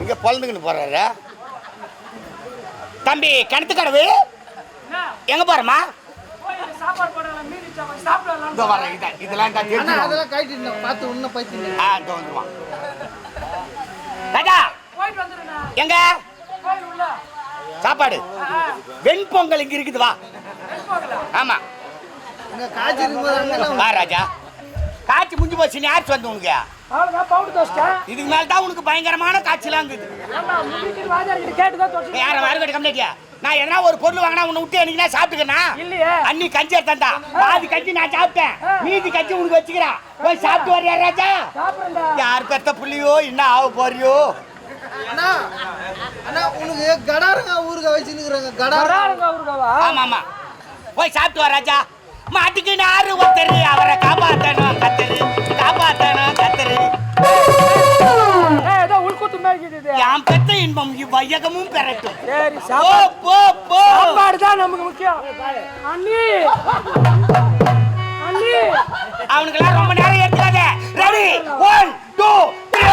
இங்க பொழந்துக்கிட்டு போறாரு தம்பி கிணத்து கடவு எங்க போறமா எங்க? சாப்பாடு. வெண்பொங்கல் இங்க இருக்குது வா. ஆமா. வா ராஜா. காய்ச்சி முடிஞ்சு போச்சு நீ ஆச்சு வந்து உனக்கு? அவ்வளோதான் பவுடர் தோச்சிட்டேன் இதுக்கு மேல தான் உனக்கு பயங்கரமான காய்ச்சலாம் இருக்குது ஆமா முடிக்கிற வாஜாரிக்கிட்ட கேட்டு யார கம்ப்ளைட்டியா நான் எதனா ஒரு பொருள் வாங்கினா உன்னை விட்டு எனக்கு நான் சாப்பிட்டுக்கனா இல்லையே. அன்னி கஞ்சி எடுத்தா பாதி கஞ்சி நான் சாப்பிட்டேன். மீதி கஞ்சி உனக்கு வச்சுக்கிறேன். போய் சாப்பிட்டு வர்றியா ராஜா. யார் பெத்த புள்ளியோ என்ன ஆக போறியோ? அண்ணா அண்ணா உனக்கு கடாரங்க ஊருக வச்சுருக்குறாங்க கடாரம். வராருங்க ஊருக்காவா ஆமா ஆமா போய் சாப்பிட்டு வா ராஜா. மாட்டுக்கு நாறு ஒருத்தரு இவ்வையகமும் பெறட்டும் சரி போ போ போ. சாப்பாடு தான் நமக்கு முக்கியம். அண்ணி! அண்ணி! அவனுக்கெல்லாம் ரொம்ப நேரம் எடுத்துக்காத ரெடி ஒன் டூ த்ரீ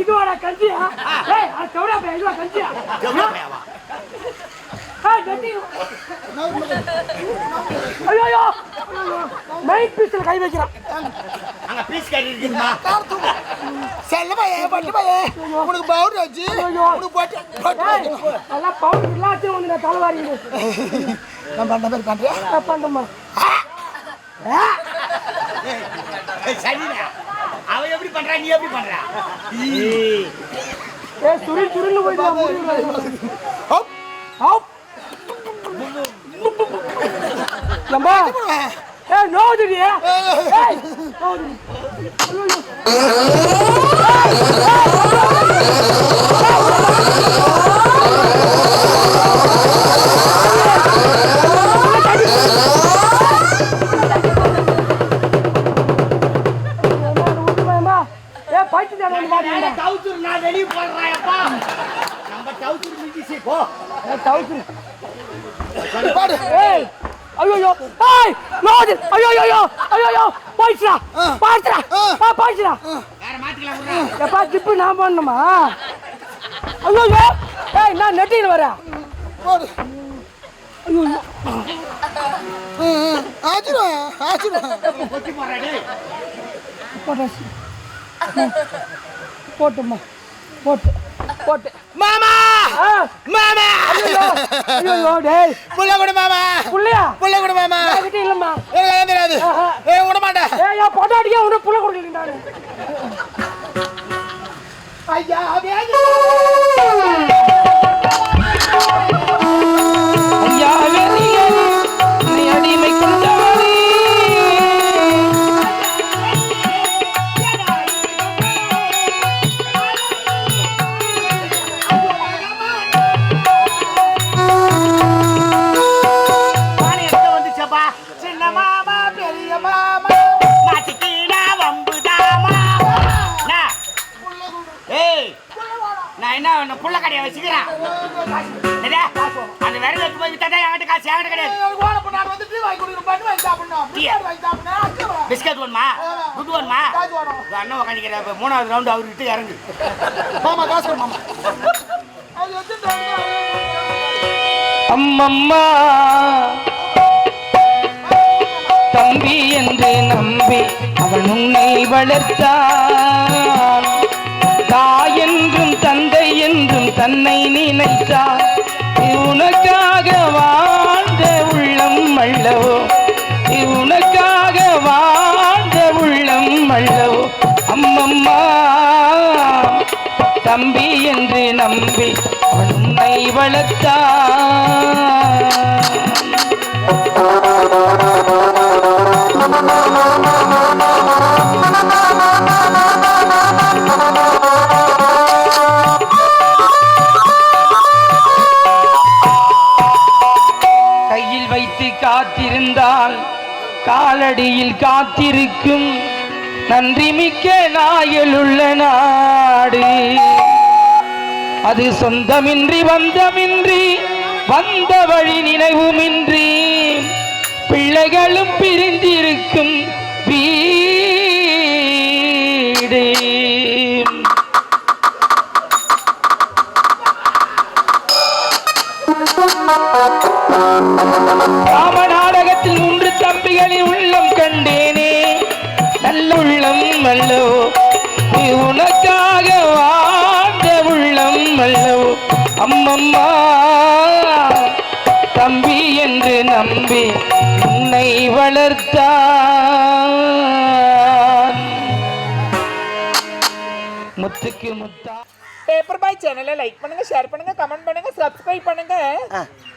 இதுவாடா கஞ்சியா? ஏய் அது கவுடா பையா இதுவா கஞ்சியா? எவ்வளவு பையாவா? கட்டி ஐயோ மைக் பீஸ்ல கை வைக்கிறான். அங்க பீஸ் கறி இருக்குதுமா? செல்லமையே பட்டுமையே உனக்கு பவுடர் வச்சு ஐயோ. உனக்கு போட்டு ஏய் எல்லாம் பவுடர் எல்லாத்தையும் வந்து நான் தலைவாரி நம்ம பண்ண மாதிரி பண்றியா? பண்ணுமா சரிடா. அவன் எப்படி பண்றா நீ எப்படி பண்ற? ஏ சுருள் ஹோப். நோதுடி ஏய் நோதுடி மாட்டீங்க டவுசர் நான் வெளியே நம்ம டவுசர் போ. பாடு. ஏய் ஐயோ ஏய் நோது ஐயோ ஐயோ ஐயோ போயிடுச்சுடா பாத்துடா ஆ. போயிடுச்சுடா வேற. எப்பா ஜிப்பு நான் பண்ணணுமா ஐயோ ஏய் நான் நெட்டியில் வரேன். போடு. ஐயோ டேய். போட்டுமா. போட்டு. போட்டு. மாமா! மாமா! ஐயோ டேய். புள்ள கொடு மாமா. புள்ளையா? புள்ள கொடு மாமா. என்கிட்ட இல்லம்மா. எனக்கு எதுவும் தெரியாது. ஆஹா. ஏ விட மாட்டேன். ஏய் என் பொட்டாட்டிக்கே உனக்கு புள்ள கொடுக்கல நானு. ஐயா ஐயா கடையை வச்சுக்கிறேன்? அந்த விரல் எடுத்து போய் வித்தாதான் என்கிட்ட காசு என்கிட்ட கிடையாது. டீயா? பிஸ்கட் வேணுமா? துட்டு வேணுமா? அண்ணன் உக்காந்துக்கிற இப்ப மூணாவது ரவுண்டு அவர்கிட்ட இறங்கு. மாமா காசு மாமா. அம்மம்மா தம்பி என்று நம்பி அவன் உன்னை வளர்த்தான். தன்னை நினைத்தான் இது உனக்காக வாழ்ந்த உள்ளம் அல்லவோ? இது உனக்காக வாழ்ந்த உள்ளம் அல்லவோ? அம்மம்மா தம்பி என்று நம்பி அவன் உன்னை வளர்த்தான் காத்திருந்தால் காலடியில் காத்திருக்கும் நன்றி மிக்க நாயலுள்ள நாடு அது சொந்தமின்றி வந்தமின்றி வந்த வழி நினைவுமின்றி பிள்ளைகளும் பிரிந்திருக்கும் வீடு Thank you. ராம நாடகத்தில் மூன்று தம்பிகளின் உள்ளம் கண்டேனே. நல்ல உள்ளம் அல்லவோ? இது உனக்காக வாழ்ந்த உள்ளம் அல்லவோ? அம்மம்மா தம்பி என்று நம்பி உன்னை வளர்த்தான் முத்துக்கு முத்தா பேப்பர் பாய் சேனலை லைக் பண்ணுங்க ஷேர் பண்ணுங்க கமெண்ட் பண்ணுங்க சப்ஸ்கிரைப் பண்ணுங்க.